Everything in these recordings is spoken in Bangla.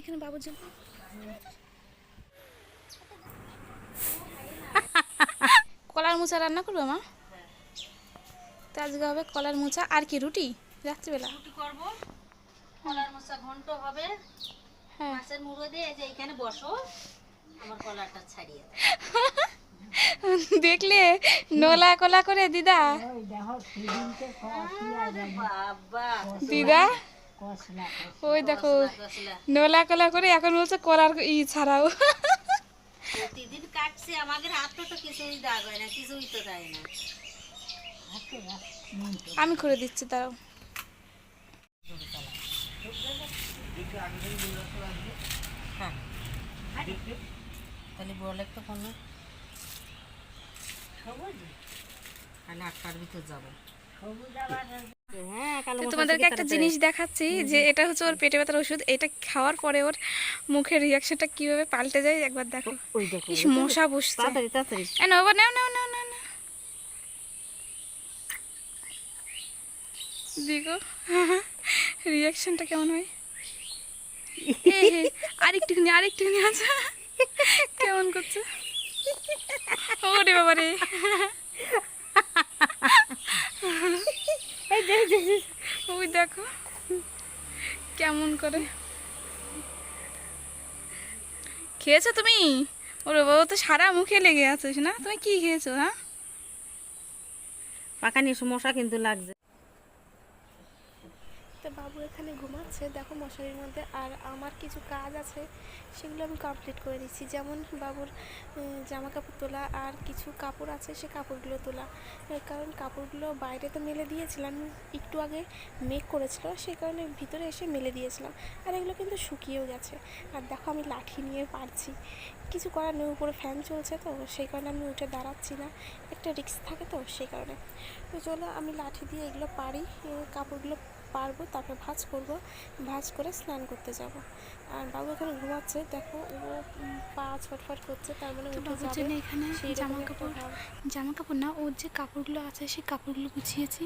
এখানে বাবুর জন্য। কলার মোচা রান্না করব মা? তো আজকে হবে কলার মোচা আর কি রুটি? রাত্রিবেলা। রুটি করব। কলার মশা ঘন্ট হবে। হ্যাঁ। মাছের মুড়ো দিয়ে যে এখানে বসো। আমার কলারটা ছাড়িয়ে দাও। দেখলে নোলা কলা করে দিদা। দিদা? ওই দেখো নোলা কলা করে এখন বলছে কলার ই ছাড়াও। প্রতিদিন কাটছে আমাদের হাতে তো কিছুই দাগ হয় না কিছুই তো দেয় না। আমি করে দিচ্ছি তাও হ্যাঁ। তাহলে বলে তো কোনো তাহলে আটটার ভিতর যাব। তোমাদেরকে একটা জিনিস দেখাচ্ছি যে এটা হচ্ছে ওর পেটে ব্যথার ওষুধ। এটা খাওয়ার পরে ওর মুখের রিয়াকশনটা কীভাবে পাল্টে যায় একবার দেখো। ইস, মশা বসছে। নাও নাও নাও নাও নাও। দেখো রিয়াকশনটা কেমন হয়? আরেকটুখানি আরেকটুখানি আছে। কেমন করছে? ওরে বাবা রে ওই দেখো। কেমন করে। খেয়েছো তুমি? ওরে বাবা তো সারা মুখে লেগে আছিস না। তুমি কি খেয়েছো হ্যাঁ? পাকানি সমস্যা কিন্তু লাগছে। বাবু এখানে ঘুমাচ্ছে, দেখো মশারির মধ্যে, আর আমার কিছু কাজ আছে, সেগুলো আমি কমপ্লিট করে দিচ্ছি যেমন বাবুর জামা কাপড় তোলা আর কিছু কাপড় আছে, সে কাপড়গুলো তোলা। কারণ কাপড়গুলো বাইরে তো মেলে দিয়েছিলাম, একটু আগে মেঘ করেছিল সেই কারণে ভিতরে এসে মেলে দিয়েছিলাম। আর এগুলো কিন্তু শুকিয়েও গেছে। আর দেখো আমি লাঠি নিয়ে পারছি। কিছু করার নেই, উপরে ফ্যান চলছে তো, সেই কারণে আমি উঠে দাঁড়াচ্ছি না। একটা রিস্ক থাকে তো, সেই কারণে। তো চলো আমি লাঠি দিয়ে এগুলো পারি কাপড়গুলো পারব তারপর ভাঁজ করব ভাজ করে স্নান করতে যাব। আর বাবু এখানে ঘুমাচ্ছে দেখো ও পা ছটফট করছে তার মানে বাবুর জন্য এখানে সেই জামা কাপড় জামা কাপড় না ওর যে কাপড়গুলো আছে সেই কাপড়গুলো গুছিয়েছি।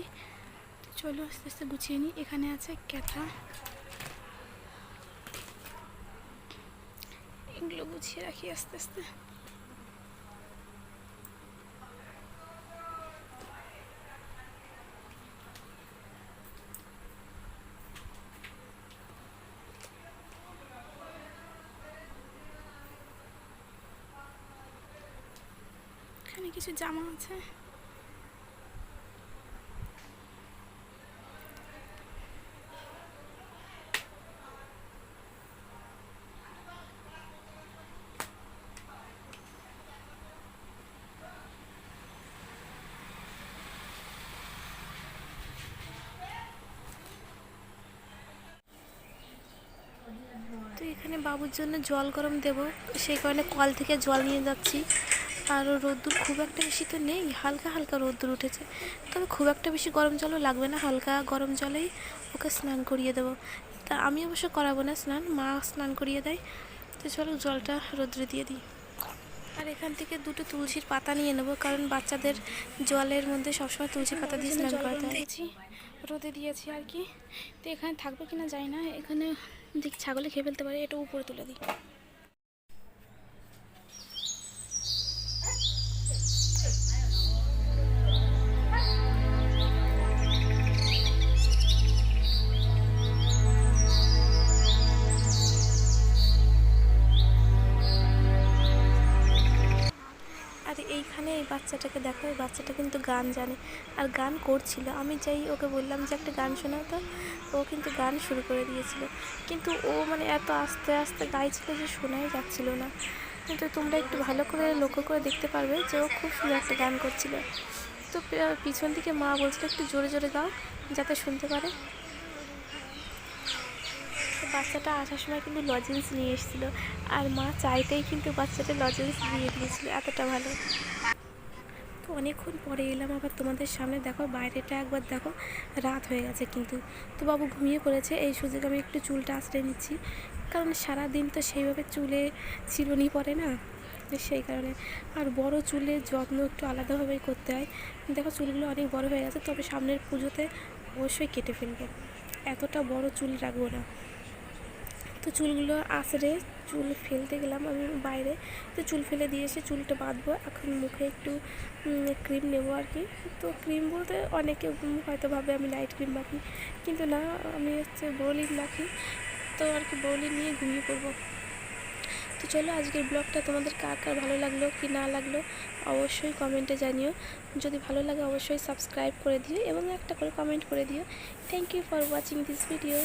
চলো আস্তে আস্তে গুছিয়ে নিই। এখানে আছে ক্যাথা। এগুলো গুছিয়ে রাখি আস্তে আস্তে এখানে কিছু জামা আছে? তো এখানে বাবুর জন্য জল গরম দেব। সেই কারণে কল থেকে জল নিয়ে যাচ্ছি। আর রোদ্দুর খুব একটা বেশি তো নেই, হালকা হালকা রোদ্দুর উঠেছে। তবে খুব একটা বেশি গরম জলও লাগবে না, হালকা গরম জলেই ওকে স্নান করিয়ে দেবো। তা আমি অবশ্য করাবো না স্নান, মা স্নান করিয়ে দেয়। তো চলো জলটা রোদ্রে দিয়ে দিই। আর এখান থেকে দুটো তুলসীর পাতা নিয়ে নেব, কারণ বাচ্চাদের জলের মধ্যে সবসময় তুলসী পাতা দিয়ে স্নান করাতে দিয়েছি, রোদে দিয়েছি আর কি। তো এখানে থাকবে কিনা যায় না, এখানে দেখ ছাগলে খেয়ে ফেলতে পারে, এটা উপরে তুলে দিই। বাচ্চাটাকে দেখো, এই বাচ্চাটা কিন্তু গান জানে আর গান করছিল। আমি যাই ওকে বললাম যে, একটা গান শোনাও তো। ও কিন্তু গান শুরু করে দিয়েছিল। কিন্তু ও মানে এত আস্তে আস্তে গাইছিল যে শোনাই যাচ্ছিল না। কিন্তু তোমরা একটু ভালো করে লক্ষ্য করে দেখতে পারবে যে, ও খুব সুন্দর একটা গান করছিল। তো পিছন দিকে মা বলছিল, একটু জোরে জোরে গাও, যাতে শুনতে পারে। বাচ্চাটা আসার সময় কিন্তু লজেন্স নিয়ে এসেছিল। আর মা চাইতেই কিন্তু বাচ্চাটা লজেন্স দিয়ে দিয়েছিল। এতটা ভালো। তো অনেকক্ষণ পরে এলাম, আবার তোমাদের সামনে দেখো, বাইরেটা একবার দেখো, রাত হয়ে গেছে কিন্তু। তো বাবু ঘুমিয়ে পড়েছে, এই সুযোগে আমি একটু চুলটা আঁচড়ে নিচ্ছি। কারণ সারা দিন তো সেইভাবে চুলে চিরুনি পড়ে না সেই কারণে। আর বড় চুলের যত্ন একটু আলাদাভাবেই করতে হয়। দেখো, চুলগুলো অনেক বড় হয়ে গেছে, তবে সামনের পুজোতে অবশ্যই কেটে ফেলব। এতটা বড় চুল রাখব না। তো চুলগুলো আঁচড়ে চুল ফেলতে গেলাম আমি বাইরে। তো চুল ফেলে দিয়ে এসে চুলটা বাঁধবো। এখন মুখে একটু ক্রিম নেব আর কি। তো ক্রিম বলতে অনেকে হয়তো ভাবে আমি নাইট ক্রিম মাখি। কিন্তু না, আমি হচ্ছে বোলিং মাখি। তো আর কি বোলিং নিয়ে ঘুমিয়ে পড়ব। তো চলো আজকের ব্লগটা তোমাদের কার কার ভালো লাগল, কি না লাগল, অবশ্যই কমেন্টে জানিও। যদি ভালো লাগে অবশ্যই সাবস্ক্রাইব করে দিও এবং একটা করে কমেন্ট করে দিও। Thank you for watching this video